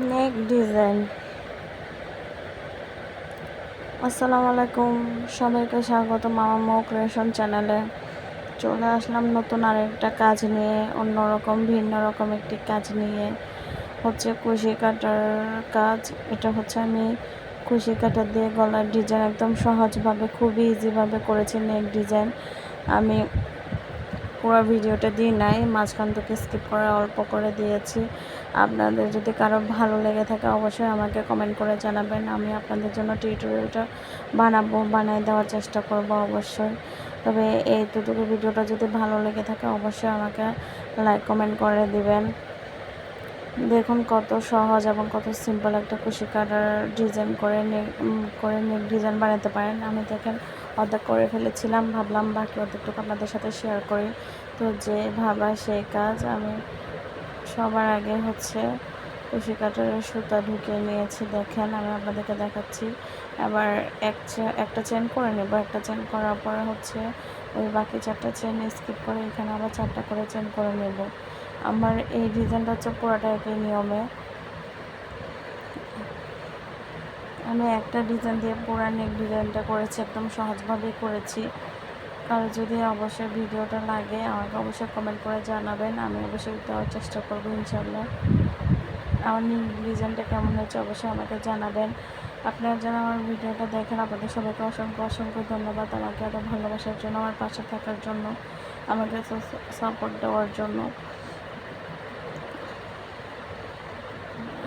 নেক design. আসসালামু আলাইকুম, সবাইকে স্বাগত মামা মৌ ক্রিয়েশন চ্যানেলে। চলে আসলাম নতুন আরেকটা কাজ নিয়ে, অন্যরকম ভিন্ন রকম একটি কাজ নিয়ে। হচ্ছে কুশি কাটার কাজ। এটা হচ্ছে আমি কুশি কাটা দিয়ে গলার ডিজাইন একদম সহজভাবে, খুবই ইজিভাবে করেছি নেক ডিজাইন। আমি পুরো ভিডিওটা দিই নাই, মাঝখান থেকে স্কিপ করে অল্প করে দিয়েছি। আপনাদের যদি কারও ভালো লেগে থাকে, অবশ্যই আমাকে কমেন্ট করে জানাবেন। আমি আপনাদের জন্য টিউটোরিয়ালটা বানাবো বানিয়ে দেওয়ার চেষ্টা করব অবশ্যই। তবে এইটুকু ভিডিওটা যদি ভালো লেগে থাকে, অবশ্যই আমাকে লাইক কমেন্ট করে দিবেন। দেখুন কত সহজ এবং কত সিম্পল একটা কুশি কাটার ডিজাইন করে করে নেক ডিজাইন বানাতে পারেন। আমি দেখেন অর্ধেক করে ফেলেছিলাম, ভাবলাম বাকি অর্ধেকটুকু আপনাদের সাথে শেয়ার করি। তো যে ভাবা সেই কাজ, আমি সবার আগে হচ্ছে কুশি কাটারের সুতা ঢুকিয়ে নিয়েছি, দেখেন আমি আপনাদেরকে দেখাচ্ছি। আবার এক একটা চেন করে নেব। একটা চেন করার পরে হচ্ছে ওই বাকি চারটা চেন স্কিপ করে এখানে আবার চারটা করে চেন করে নেব। আমার এই ডিজাইনটা হচ্ছে পুরোটা একই নিয়মে। আমি একটা ডিজাইন দিয়ে পুরা নেক ডিজাইনটা করেছি, একদম সহজভাবেই করেছি। কারও যদি অবশ্যই ভিডিওটা লাগে, আমাকে অবশ্যই কমেন্ট করে জানাবেন, আমি অবশ্যই দেওয়ার চেষ্টা করব ইনশাল্লাহ আমার নিউ ডিজাইনটা কেমন হয়েছে অবশ্যই আমাকে জানাবেন। আপনারা যারা আমার ভিডিওটা দেখেন, আপনাদের সবাইকে অসংখ্য অসংখ্য ধন্যবাদ আমাকে এত ভালোবাসার জন্য, আমার পাশে থাকার জন্য, আমাকে সাপোর্ট দেওয়ার জন্য।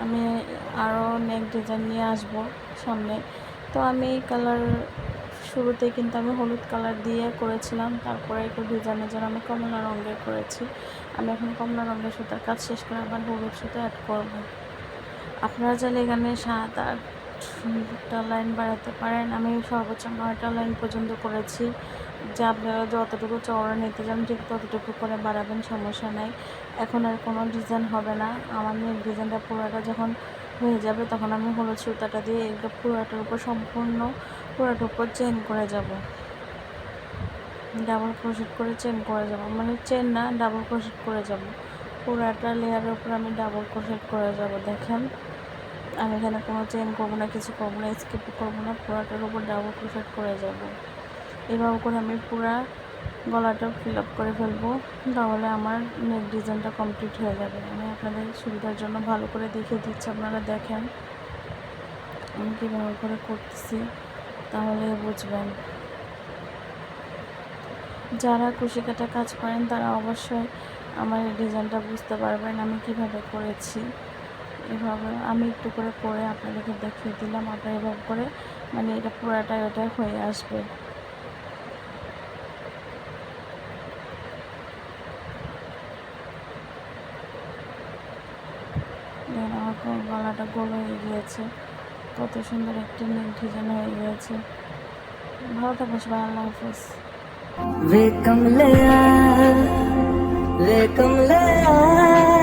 আমি আরও নেক ডিজাইন নিয়ে আসব সামনে। তো আমি এই কালার শুরুতে কিন্তু আমি হলুদ কালার দিয়ে করেছিলাম, তারপরে একটু ডিজাইনের জন্য আমি কমলা রঙের করেছি। আমি এখন কমলা রঙের সুতার কাজ শেষ করে আবার হলুদ সুতো অ্যাড করব। আপনারা চাইলে এখানে সাত আটটা লাইন বাড়াতে পারেন। আমি সর্বোচ্চ নয়টা লাইন পর্যন্ত করেছি। যে আপনারা যতটুকু চওড়া নিতে চান, ঠিক ততটুকু করে বাড়াবেন, সমস্যা নাই। এখন আর কোনো ডিজাইন হবে না। আমার ডিজাইনটা পুরোটা যখন হয়ে যাবে, তখন আমি হলুদ সুতাটা দিয়ে এটা পুরোটার উপর সম্পূর্ণ, পুরোটার উপর চেন করে যাব। ডাবল ক্রোশেট করে চেন করে যাব। মানে চেন না ডাবল ক্রোশেট করে যাব। পুরাটা লেয়ারের উপর আমি ডাবল ক্রোশেট করে যাব, দেখেন। আমি এখানে কোনো চেন করব না, কিছু করব না স্কিপ করব না, পুরাটার উপর ডাবল ক্রোশেট করে যাব। এভাবে করে আমি পুরা গলাটা ফিল আপ করে ফেলব, তাহলে আমার নেক ডিজাইনটা কমপ্লিট হয়ে যাবে। আমি আপনাদের সুবিধার জন্য ভালো করে দেখিয়ে দিচ্ছি, আপনারা দেখেন। আমি কীভাবে করে করতেছি, তাহলে বুঝবেন। যারা কুশি কাটা কাজ করেন, তারা অবশ্যই আমার এই ডিজাইনটা বুঝতে পারবেন আমি কীভাবে করেছি। এভাবে আমি একটু করে করে আপনাদেরকে দেখিয়ে দিলাম আপনারা এভাবে করে মানে এটা পুরাটাই ওটা হয়ে আসবে আমার গলাটা গোল হয়ে গিয়েছে কত সুন্দর একটি নেক ডিজাইন হয়ে গিয়েছে ভালো থাকবো সবাই আল্লাহ হাফিজ वे कमले वे कमले